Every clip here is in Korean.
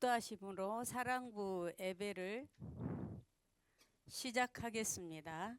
축도하심으로 사랑부 예배를 시작하겠습니다.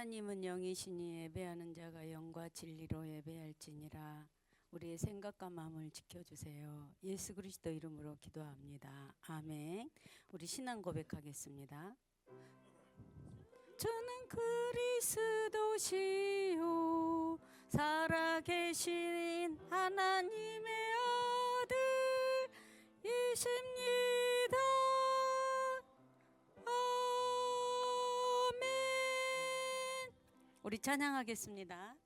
하나님은 영이시니 예배하는 자가 영과 진리로 예배할지니라 우리의 생각과 마음을 지켜주세요. 예수 그리스도 이름으로 기도합니다. 아멘. 우리 신앙 고백하겠습니다. 저는 그리스도시요 살아계신 하나님의 아들 이십니 우리 찬양하겠습니다.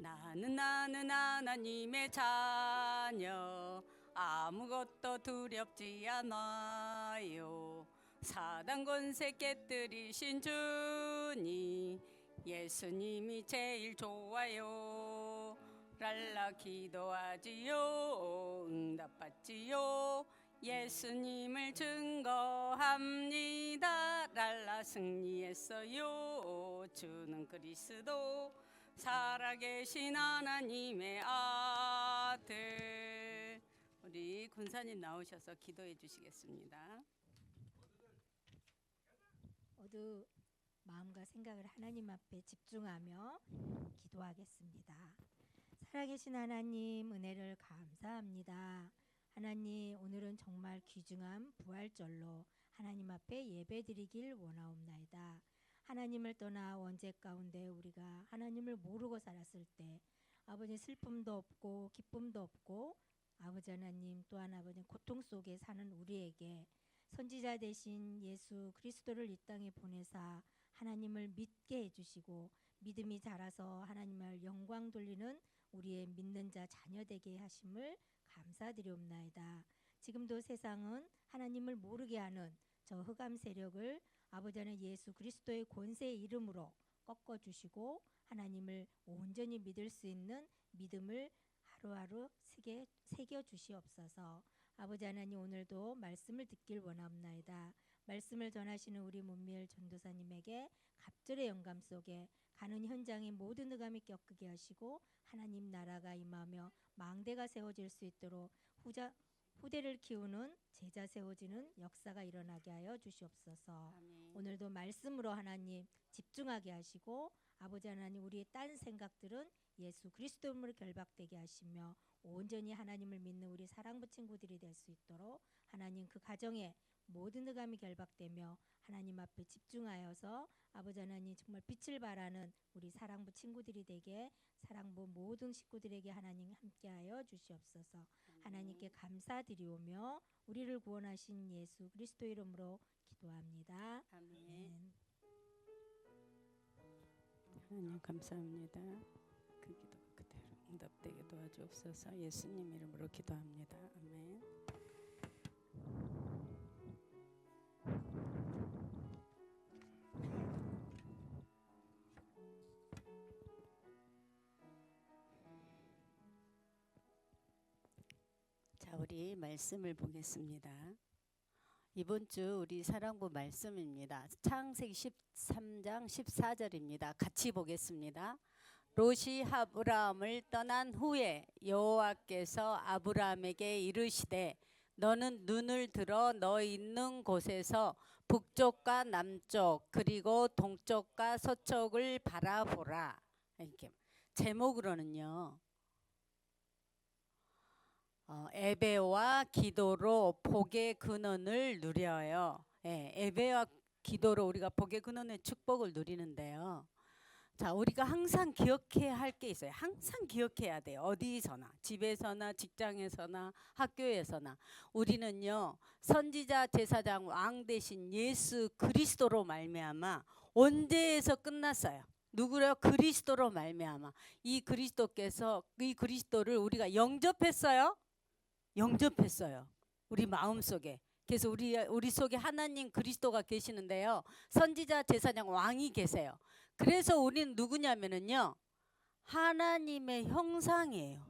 나는 나는 하나님의 자녀. 아무것도 두렵지 않아요. 사단 권세 깨뜨리신 주님 예수님이 제일 좋아요. 랄라 기도하지요 응답받지요 예수님을 증거합니다 랄라 승리했어요 주는 그리스도 살아계신 하나님의 아들 우리 군사님 나오셔서 기도해 주시겠습니다. 모두 마음과 생각을 하나님 앞에 집중하며 기도하겠습니다. 살아계신 하나님 은혜를 감사합니다. 하나님 오늘은 정말 귀중한 부활절로 하나님 앞에 예배드리길 원하옵나이다. 하나님을 떠나 원죄 가운데 우리가 하나님을 모르고 살았을 때 아버지 슬픔도 없고 기쁨도 없고 아버지 하나님 또한 아버지 고통 속에 사는 우리에게 선지자 되신 예수 그리스도를 이 땅에 보내사 하나님을 믿게 해주시고 믿음이 자라서 하나님을 영광 돌리는 우리의 믿는 자 자녀 되게 하심을 감사드리옵나이다. 지금도 세상은 하나님을 모르게 하는 저 흑암 세력을 아버지 하나님 예수 그리스도의 권세의 이름으로 꺾어 주시고 하나님을 온전히 믿을 수 있는 믿음을 하루하루 새겨, 새겨 주시옵소서. 아버지 하나님 오늘도 말씀을 듣길 원합나이다. 말씀을 전하시는 우리 문미엘 전도사님에게 갑절의 영감 속에 가는 현장의 모든 흑암이 꺾이게 하시고 하나님 나라가 임하며 망대가 세워질 수 있도록 후자 후대를 키우는 제자 세워지는 역사가 일어나게 하여 주시옵소서. 아멘. 오늘도 말씀으로 하나님 집중하게 하시고 아버지 하나님 우리의 딴 생각들은 예수 그리스도로 결박되게 하시며 온전히 하나님을 믿는 우리 사랑부 친구들이 될 수 있도록 하나님 그 가정에 모든 흑암이 결박되며 하나님 앞에 집중하여서 아버지 하나님 정말 빛을 발하는 우리 사랑부 친구들이 되게 사랑부 모든 식구들에게 하나님 함께하여 주시옵소서. 하나님께 감사드리오며 우리를 구원하신 예수 그리스도 이름으로 기도합니다. 아멘. 아멘. 하나님 감사합니다. 그 기도 그대로 응답되게 도와주옵소서. 예수님 이름으로 기도합니다. 아멘. 우리 말씀을 보겠습니다. 이번 주 우리 사랑부 말씀입니다. 창세기 13장 14절입니다. 같이 보겠습니다. 롯이 아브라함을 떠난 후에 여호와께서 아브라함에게 이르시되 너는 눈을 들어 너 있는 곳에서 북쪽과 남쪽 그리고 동쪽과 서쪽을 바라보라. 이렇게 제목으로는요. 어, 예배와 기도로 복의 근원을 누려요. 예, 예배와 기도로 우리가 복의 근원의 축복을 누리는데요. 자, 우리가 항상 기억해야 할 게 있어요. 항상 기억해야 돼요. 어디서나, 집에서나, 직장에서나, 학교에서나. 우리는요, 선지자, 제사장, 왕 대신 예수 그리스도로 말미암아 언제에서 끝났어요. 누구래요? 그리스도로 말미암아. 이 그리스도께서 이 그리스도를 우리가 영접했어요. 영접했어요. 우리 마음 속에. 그래서 우리 우리 속에 하나님 그리스도가 계시는데요. 선지자, 제사장, 왕이 계세요. 그래서 우리는 누구냐면은요. 하나님의 형상이에요.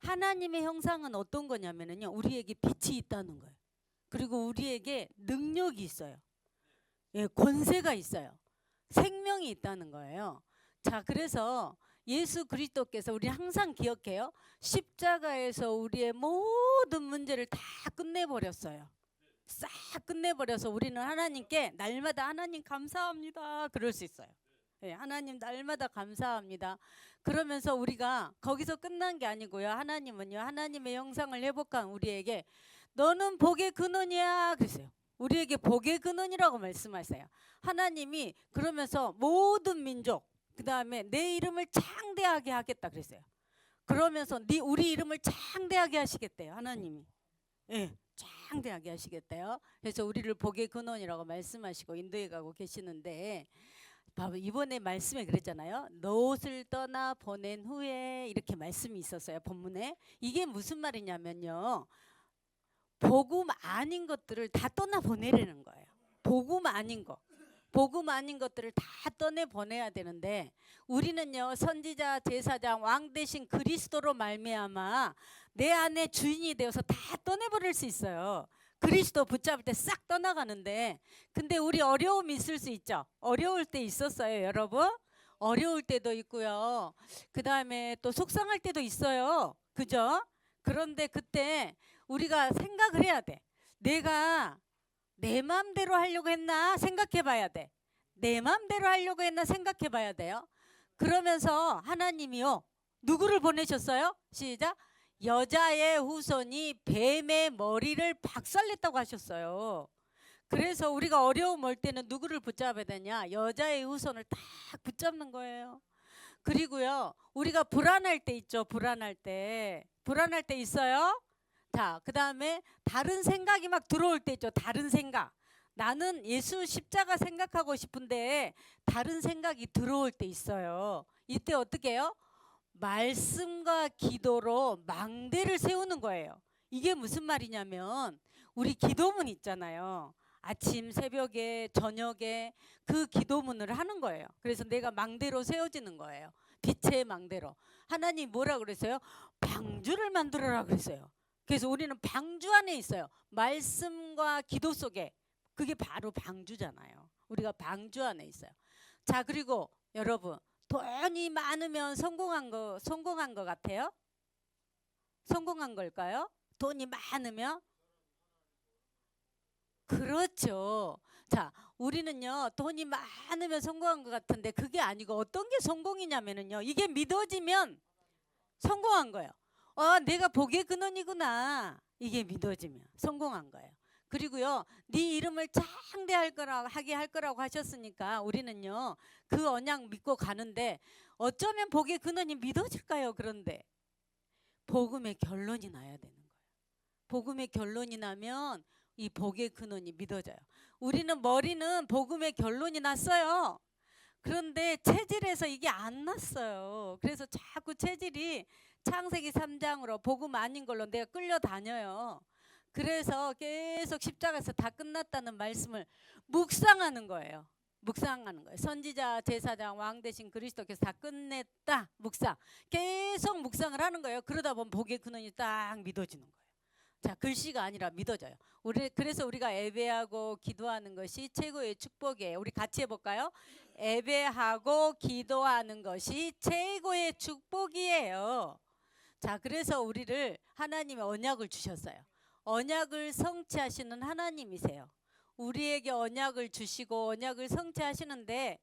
하나님의 형상은 어떤 거냐면은요. 우리에게 빛이 있다는 거예요. 그리고 우리에게 능력이 있어요. 예, 권세가 있어요. 생명이 있다는 거예요. 자, 그래서 예수 그리스도께서 우리 항상 기억해요. 십자가에서 우리의 모든 문제를 다 끝내버렸어요. 싹 끝내버려서 우리는 하나님께 날마다 하나님 감사합니다. 그럴 수 있어요. 예, 하나님 날마다 감사합니다. 그러면서 우리가 거기서 끝난 게 아니고요. 하나님은요, 하나님의 형상을 회복한 우리에게 너는 복의 근원이야. 그랬어요. 우리에게 복의 근원이라고 말씀하세요. 하나님이 그러면서 모든 민족, 그 다음에 내 이름을 창대하게 하겠다 그랬어요. 그러면서 네 우리 이름을 창대하게 하시겠대요. 하나님이. 예, 창대하게 하시겠대요. 그래서 우리를 복의 근원이라고 말씀하시고 인도에 가고 계시는데 이번에 말씀에 그랬잖아요. 롯을 떠나 보낸 후에 이렇게 말씀이 있었어요. 본문에 이게 무슨 말이냐면요. 복음 아닌 것들을 다 떠나 보내라는 거예요. 복음 아닌 거. 복음 아닌 것들을 다 떠내 보내야 되는데 우리는요 선지자 제사장 왕 대신 그리스도로 말미암아 내 안에 주인이 되어서 다 떠내버릴 수 있어요. 그리스도 붙잡을 때 싹 떠나가는데 근데 우리 어려움이 있을 수 있죠. 어려울 때 있었어요, 여러분. 어려울 때도 있고요. 그 다음에 또 속상할 때도 있어요. 그죠? 그런데 그때 우리가 생각을 해야 돼. 내가 내 마음대로 하려고 했나 생각해 봐야 돼. 내 마음대로 하려고 했나 생각해 봐야 돼요. 그러면서 하나님이요. 누구를 보내셨어요? 시작. 여자의 후손이 뱀의 머리를 박살냈다고 하셨어요. 그래서 우리가 어려움 올 때는 누구를 붙잡아야 되냐? 여자의 후손을 딱 붙잡는 거예요. 그리고요, 우리가 불안할 때 있죠. 불안할 때. 불안할 때 있어요. 자, 그 다음에 다른 생각이 막 들어올 때 있죠. 다른 생각. 나는 예수 십자가 생각하고 싶은데 다른 생각이 들어올 때 있어요. 이때 어떻게 해요? 말씀과 기도로 망대를 세우는 거예요. 이게 무슨 말이냐면 우리 기도문 있잖아요. 아침, 새벽에, 저녁에 그 기도문을 하는 거예요. 그래서 내가 망대로 세워지는 거예요. 빛의 망대로. 하나님 뭐라 그랬어요? 방주를 만들어라 그랬어요. 그래서 우리는 방주 안에 있어요. 말씀과 기도 속에 그게 바로 방주잖아요. 우리가 방주 안에 있어요. 자, 그리고 여러분 돈이 많으면 성공한 거 성공한 거 같아요? 성공한 걸까요? 돈이 많으면 그렇죠. 자, 우리는요 돈이 많으면 성공한 것 같은데 그게 아니고 어떤 게 성공이냐면은요 이게 믿어지면 성공한 거예요. 어, 내가 복의 근원이구나. 이게 믿어지면 성공한 거예요. 그리고요, 네 이름을 창대할 거라 하게 할 거라고 하셨으니까 우리는요 그 언약 믿고 가는데 어쩌면 복의 근원이 믿어질까요? 그런데 복음의 결론이 나야 되는 거예요. 복음의 결론이 나면 이 복의 근원이 믿어져요. 우리는 머리는 복음의 결론이 났어요. 그런데 체질에서 이게 안 났어요. 그래서 자꾸 체질이 창세기 3장으로 복음 아닌 걸로 내가 끌려다녀요. 그래서 계속 십자가에서 다 끝났다는 말씀을 묵상하는 거예요. 묵상하는 거예요. 선지자, 제사장, 왕 대신 그리스도께서 다 끝냈다. 묵상. 계속 묵상을 하는 거예요. 그러다 보면 복의 근원이 딱 믿어지는 거예요. 자, 글씨가 아니라 믿어져요. 우리 그래서 우리가 예배하고 기도하는 것이 최고의 축복이에요. 우리 같이 해 볼까요? 예배하고 기도하는 것이 최고의 축복이에요. 자, 그래서 우리를 하나님의 언약을 주셨어요. 언약을 성취하시는 하나님이세요. 우리에게 언약을 주시고 언약을 성취하시는데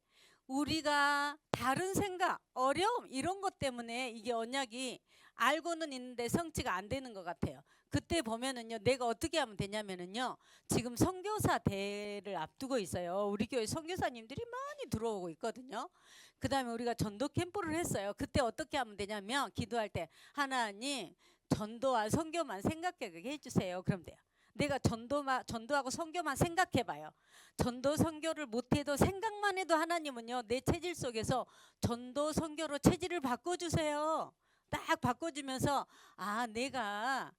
우리가 다른 생각, 어려움 이런 것 때문에 이게 언약이 알고는 있는데 성취가 안 되는 것 같아요. 그때 보면은요, 내가 어떻게 하면 되냐면은요, 지금 선교사 대를 앞두고 있어요. 우리 교회 선교사님들이 많이 들어오고 있거든요. 그 다음에 우리가 전도 캠프를 했어요. 그때 어떻게 하면 되냐면, 기도할 때, 하나님, 전도와 선교만 생각하게 해주세요. 그럼 돼요. 내가 전도만, 전도하고 선교만 생각해봐요. 전도 선교를 못해도 생각만 해도 하나님은요, 내 체질 속에서 전도 선교로 체질을 바꿔주세요. 딱 바꿔주면서 아 내가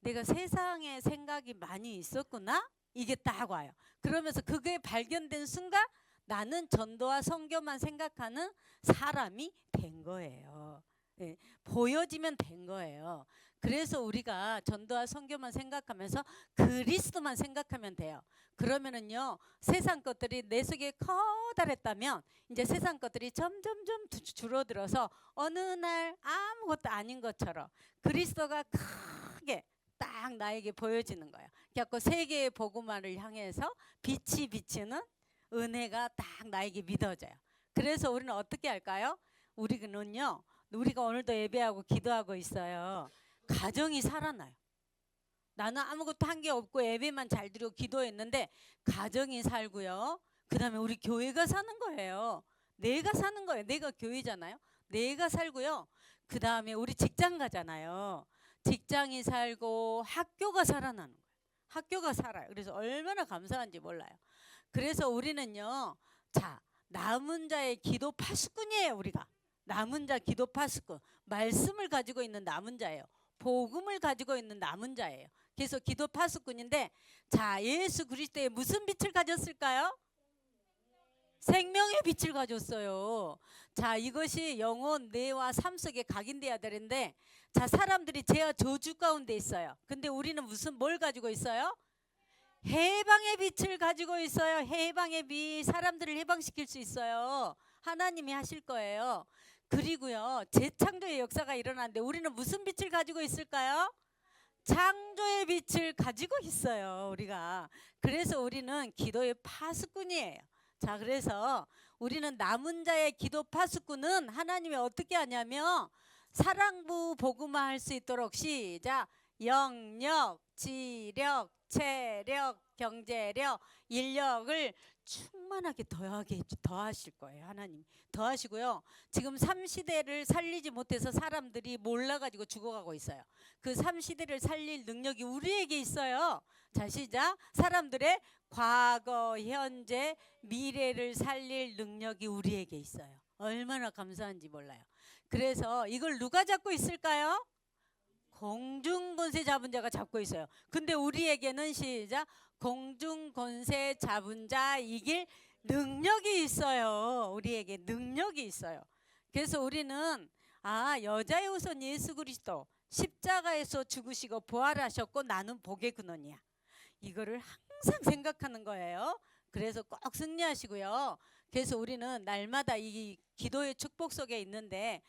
내가 세상에 생각이 많이 있었구나 이게 딱 와요. 그러면서 그게 발견된 순간 나는 전도와 선교만 생각하는 사람이 된 거예요. 예, 보여지면 된 거예요. 그래서 우리가 전도와 선교만 생각하면서 그리스도만 생각하면 돼요. 그러면은요 세상 것들이 내 속에 커다랬다면 이제 세상 것들이 점점점 두- 줄어들어서 어느 날 아무것도 아닌 것처럼 그리스도가 크게 딱 나에게 보여지는 거예요. 그래갖고 세계의 복음화를 향해서 빛이 비치는 은혜가 딱 나에게 믿어져요. 그래서 우리는 어떻게 할까요? 우리는요, 우리가 오늘도 예배하고 기도하고 있어요. 가정이 살아나요. 나는 아무것도 한 게 없고 예배만 잘 드리고 기도했는데 가정이 살고요. 그다음에 우리 교회가 사는 거예요. 내가 사는 거예요. 내가 교회잖아요. 내가 살고요. 그다음에 우리 직장 가잖아요. 직장이 살고 학교가 살아나는 거예요. 학교가 살아요. 그래서 얼마나 감사한지 몰라요. 그래서 우리는요. 자, 남은 자의 기도 파수꾼이에요, 우리가. 남은 자 기도 파수꾼. 말씀을 가지고 있는 남은 자예요. 복음을 가지고 있는 남은 자예요. 그래서 기도 파수꾼인데 자, 예수 그리스도의 무슨 빛을 가졌을까요? 생명의 빛을 가졌어요. 자, 이것이 영혼, 뇌와 삶 속에 각인돼야 되는데 자, 사람들이 죄와 저주 가운데 있어요. 근데 우리는 무슨 뭘 가지고 있어요? 해방의 빛을 가지고 있어요. 해방의 빛, 사람들을 해방시킬 수 있어요. 하나님이 하실 거예요. 그리고요, 재창조의 역사가 일어나는데 우리는 무슨 빛을 가지고 있을까요? 창조의 빛을 가지고 있어요, 우리가. 그래서 우리는 기도의 파수꾼이에요. 자, 그래서 우리는 남은 자의 기도 파수꾼은 하나님이 어떻게 하냐면 사랑부 복음화 할 수 있도록 시작. 영력, 지력, 체력, 경제력, 인력을 충만하게 더하게 더하실 거예요. 하나님 더하시고요. 지금 삼시대를 살리지 못해서 사람들이 몰라가지고 죽어가고 있어요. 그 삼시대를 살릴 능력이 우리에게 있어요. 자 시작. 사람들의 과거, 현재, 미래를 살릴 능력이 우리에게 있어요. 얼마나 감사한지 몰라요. 그래서 이걸 누가 잡고 있을까요? 공중권세 잡은 자가 잡고 있어요. 근데 우리에게는 시작 공중 권세 잡은 자 이길 능력이 있어요. 우리에게 능력이 있어요. 그래서 우리는 아 여자의 우선 예수 그리스도 십자가에서 죽으시고 부활하셨고 나는 복의 근원이야. 이거를 항상 생각하는 거예요. 그래서 꼭 승리하시고요. 그래서 우리는 날마다 이 기도의 축복 속에 있는데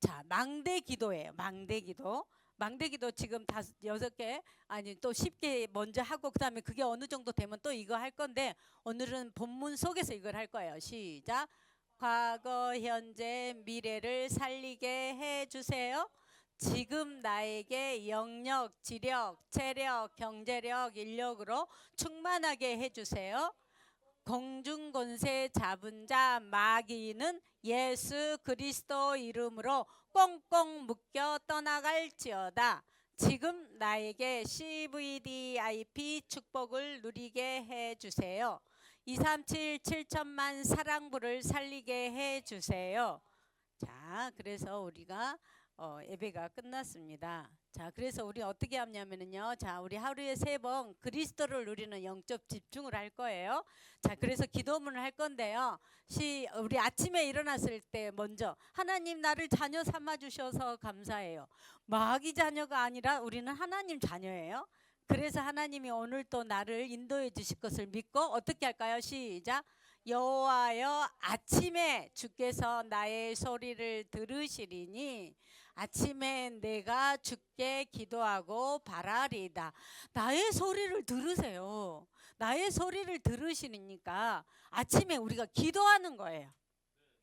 자 망대 기도예요. 망대 기도. 망대 기도 지금 다섯 여섯 개 아니 또 쉽게 먼저 하고 그다음에 그게 어느 정도 되면 또 이거 할 건데 오늘은 본문 속에서 이걸 할 거예요. 시작. 과거, 현재, 미래를 살리게 해 주세요. 지금 나에게 영력, 지력, 체력, 경제력, 인력으로 충만하게 해 주세요. 공중 권세 잡은 자 마귀는 예수 그리스도 이름으로 꽁꽁 묶여 떠나갈지어다. 지금 나에게 CVDIP 축복을 누리게 해 주세요. 237 7천만 사랑부를 살리게 해 주세요. 자, 그래서 우리가 어, 예배가 끝났습니다. 자, 그래서 우리 어떻게 하냐면은요. 자, 우리 하루에 세 번 그리스도를 누리는 영적 집중을 할 거예요. 자, 그래서 기도문을 할 건데요. 시 우리 아침에 일어났을 때 먼저 하나님 나를 자녀 삼아 주셔서 감사해요. 마귀 자녀가 아니라 우리는 하나님 자녀예요. 그래서 하나님이 오늘 또 나를 인도해 주실 것을 믿고 어떻게 할까요? 시작. 여호와여 아침에 주께서 나의 소리를 들으시리니 아침에 내가 주께 기도하고 바라리다. 나의 소리를 들으세요. 나의 소리를 들으시니까 아침에 우리가 기도하는 거예요.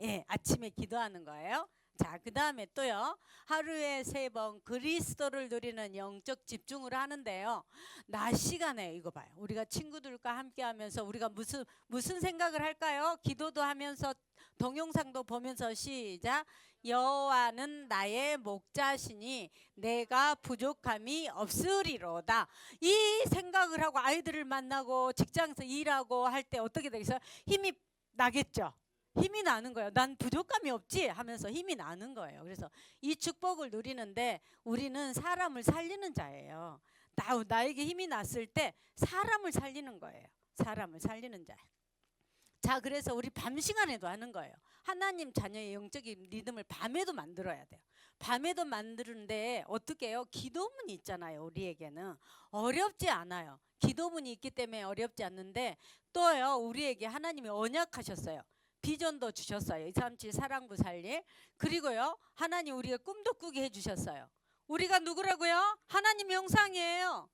예, 아침에 기도하는 거예요. 자, 그 다음에 또요. 하루에 세 번 그리스도를 누리는 영적 집중을 하는데요. 낮 시간에 이거 봐요. 우리가 친구들과 함께 하면서 우리가 무슨 무슨 생각을 할까요? 기도도 하면서 동영상도 보면서 시작. 여호와는 나의 목자시니 내가 부족함이 없으리로다. 이 생각을 하고 아이들을 만나고 직장에서 일하고 할 때 어떻게 되겠어요? 힘이 나겠죠. 힘이 나는 거예요. 난 부족함이 없지 하면서 힘이 나는 거예요. 그래서 이 축복을 누리는데 우리는 사람을 살리는 자예요. 나, 나에게 힘이 났을 때 사람을 살리는 거예요. 사람을 살리는 자. 자, 그래서 우리 밤 시간에도 하는 거예요. 하나님 자녀의 영적인 리듬을 밤에도 만들어야 돼요. 밤에도 만드는데 어떻게 해요? 기도문이 있잖아요. 우리에게는 어렵지 않아요. 기도문이 있기 때문에 어렵지 않는데 또요. 우리에게 하나님이 언약하셨어요. 비전도 주셨어요. 237 사랑부 살릴. 그리고요. 하나님 우리가 꿈도 꾸게 해 주셨어요. 우리가 누구라고요? 하나님 형상이에요.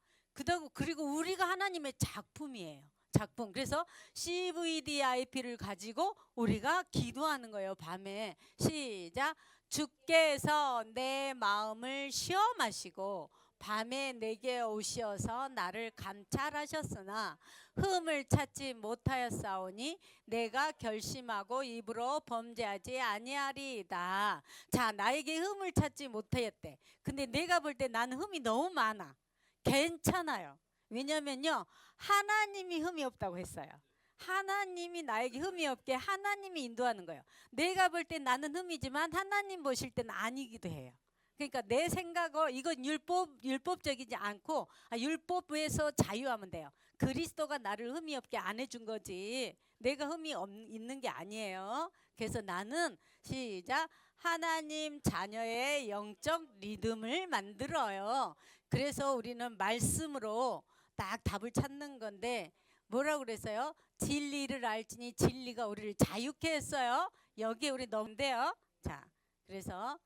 그리고 우리가 하나님의 작품이에요. 작품. 그래서 CVDIP를 가지고 우리가 기도하는 거예요. 밤에 시작. 주께서 내 마음을 시험하시고 밤에 내게 오시어서 나를 감찰하셨으나 흠을 찾지 못하였사오니 내가 결심하고 입으로 범죄하지 아니하리이다. 자, 나에게 흠을 찾지 못하였대. 근데 내가 볼때 나는 흠이 너무 많아. 괜찮아요. 왜냐면요. 하나님이 흠이 없다고 했어요. 하나님이 나에게 흠이 없게 하나님이 인도하는 거예요. 내가 볼 때 나는 흠이지만 하나님 보실 때는 아니기도 해요. 그러니까 내 생각어 이건 율법 율법적이지 않고 아, 율법에서 자유하면 돼요. 그리스도가 나를 흠이 없게 안 해준 거지. 내가 흠이 없, 있는 게 아니에요. 그래서 나는 시작 하나님 자녀의 영적 리듬을 만들어요. 그래서 우리는 말씀으로 딱 답을 찾는 건데 뭐라고 그랬어요? 진리를 알지니 진리가 우리를 자유케 했어요. 여기에 우리 넣은데요. 자, 그래서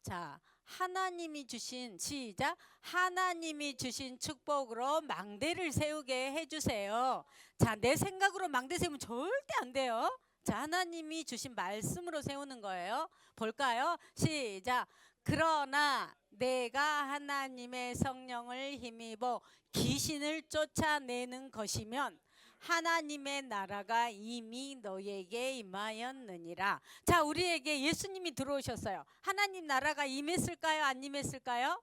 자, 하나님이 주신 시작 하나님이 주신 축복으로 망대를 세우게 해 주세요. 자, 내 생각으로 망대 세우면 절대 안 돼요. 자, 하나님이 주신 말씀으로 세우는 거예요. 볼까요? 시작. 그러나 내가 하나님의 성령을 힘입어 귀신을 쫓아내는 것이면 하나님의 나라가 이미 너에게 임하였느니라. 자, 우리에게 예수님이 들어오셨어요. 하나님 나라가 임했을까요? 안 임했을까요?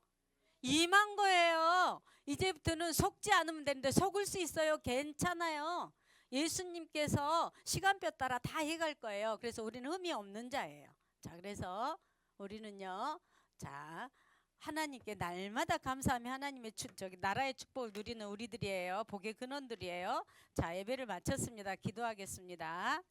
임한 거예요. 이제부터는 속지 않으면 되는데 속을 수 있어요. 괜찮아요. 예수님께서 시간표 따라 다 해갈 거예요. 그래서 우리는 흠이 없는 자예요. 자, 그래서 우리는요. 자, 하나님께 날마다 감사하며 하나님의 축, 저기 나라의 축복을 누리는 우리들이에요. 복의 근원들이에요. 자, 예배를 마쳤습니다. 기도하겠습니다.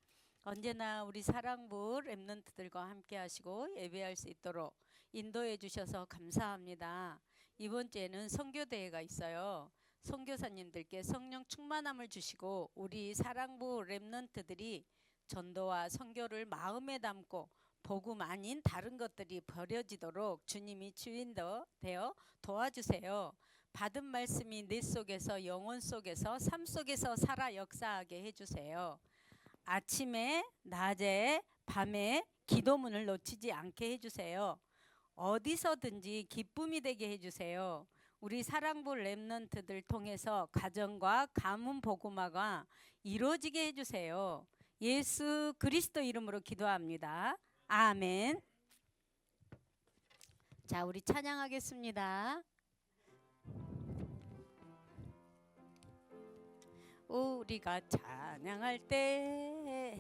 언제나 우리 사랑부 렘넌트들과 함께 하시고 예배할 수 있도록 인도해 주셔서 감사합니다. 이번 주에는 선교 대회가 있어요. 선교사님들께 성령 충만함을 주시고 우리 사랑부 렘넌트들이 전도와 선교를 마음에 담고 복음 아닌 다른 것들이 버려지도록 주님이 주인도 되어 도와주세요. 받은 말씀이 내 속에서 영혼 속에서 삶 속에서 살아 역사하게 해주세요. 아침에 낮에 밤에 기도문을 놓치지 않게 해주세요. 어디서든지 기쁨이 되게 해주세요. 우리 사랑부 렘넌트들 통해서 가정과 가문 복음화가 이루어지게 해주세요. 예수 그리스도 이름으로 기도합니다. 아멘. 자, 우리 찬양하겠습니다. 우리가 찬양할 때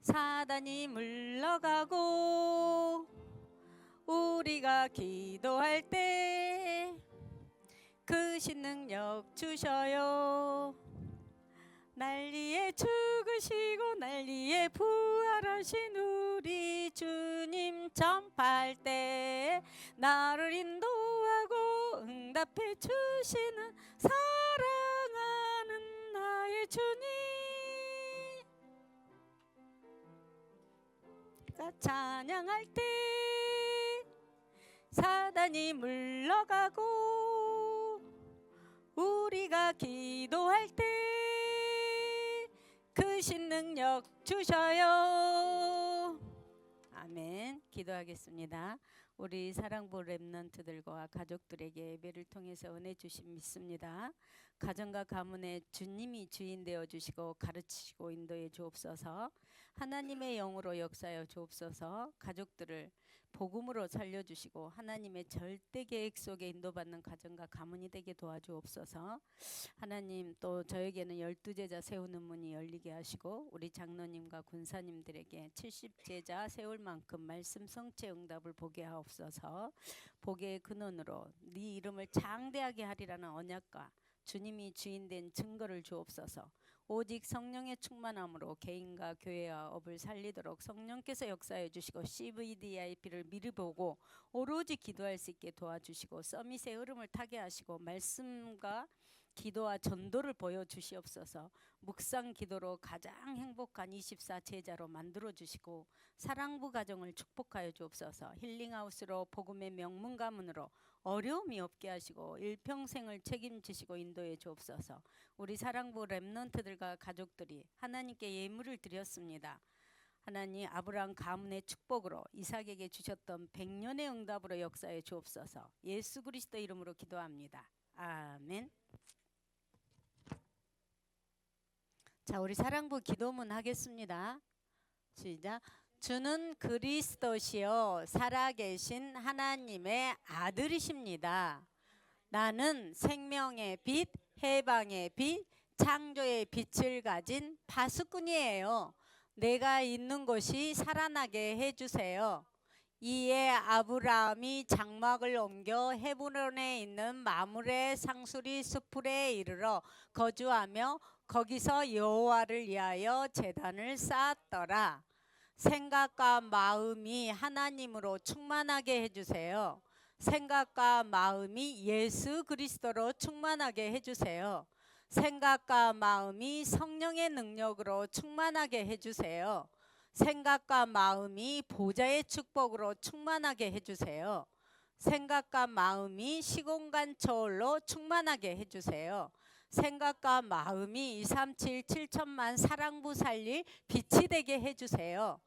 사단이 물러가고 우리가 기도할 때 그 신능력 주셔요. 난리에 죽으시고 난리에 부활하신 우리 주님 전파할 때 나를 인도하고 응답해 주시는 사랑하는 나의 주님 가 찬양할 때 사단이 물러가고 우리가 기도할 때그 크신 능력 주셔요. 아멘. 기도하겠습니다. 우리 사랑부 렘넌트들과 가족들에게 예배를 통해서 은혜 주심 믿습니다. 가정과 가문에 주님이 주인 되어 주시고 가르치시고 인도해 주옵소서. 하나님의 영으로 역사여 주옵소서. 가족들을 복음으로 살려 주시고 하나님의 절대 계획 속에 인도받는 가정과 가문이 되게 도와주옵소서. 하나님 또 저에게는 열두 제자 세우는 문이 열리게 하시고 우리 장로님과 군사님들에게 70 제자 세울 만큼 말씀 성취 응답을 보게 하옵소서. 복의 근원으로 네 이름을 장대하게 하리라는 언약과 주님이 주인된 증거를 주옵소서. 오직 성령의 충만함으로 개인과 교회와 업을 살리도록 성령께서 역사해 주시고 CVDIP를 미리 보고 오로지 기도할 수 있게 도와주시고 서밋의 흐름을 타게 하시고 말씀과 기도와 전도를 보여 주시옵소서. 묵상 기도로 가장 행복한 24 제자로 만들어 주시고 사랑부 가정을 축복하여 주옵소서. 힐링하우스로 복음의 명문 가문으로 어려움이 없게 하시고 일평생을 책임지시고 인도해 주옵소서. 우리 사랑부 렘넌트들과 가족들이 하나님께 예물을 드렸습니다. 하나님 아브라함 가문의 축복으로 이삭에게 주셨던 백년의 응답으로 역사해 주옵소서. 예수 그리스도 이름으로 기도합니다. 아멘. 자, 우리 사랑부 기도문 하겠습니다. 시작. 주는 그리스도시요 살아계신 하나님의 아들이십니다. 나는 생명의 빛, 해방의 빛, 창조의 빛을 가진 파수꾼이에요. 내가 있는 곳이 살아나게 해주세요. 이에 아브라함이 장막을 옮겨 헤브론에 있는 마물의 상수리 수풀에 이르러 거주하며 거기서 여호와를 위하여 제단을 쌓았더라. 생각과 마음이 하나님으로 충만하게 해주세요. 생각과 마음이 예수 그리스도로 충만하게 해주세요. 생각과 마음이 성령의 능력으로 충만하게 해주세요. 생각과 마음이 보좌의 축복으로 충만하게 해주세요. 생각과 마음이 시공간 초월로 충만하게 해주세요. 생각과 마음이 237 7천만 사랑부 살릴 빛이 되게 해주세요.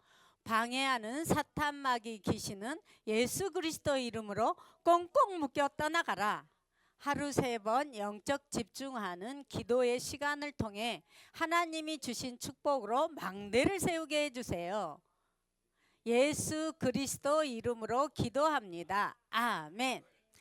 방해하는 사탄 마귀 귀신은 예수 그리스도 이름으로 꽁꽁 묶여 떠나가라. 하루 세 번 영적 집중하는 기도의 시간을 통해 하나님이 주신 축복으로 망대를 세우게 해주세요. 예수 그리스도 이름으로 기도합니다. 아멘.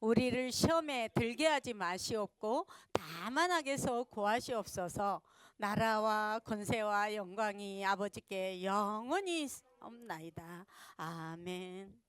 우리를 시험에 들게 하지 마시옵고 다만 악에서 구하시옵소서. 나라와 권세와 영광이 아버지께 영원히 없나이다. 아멘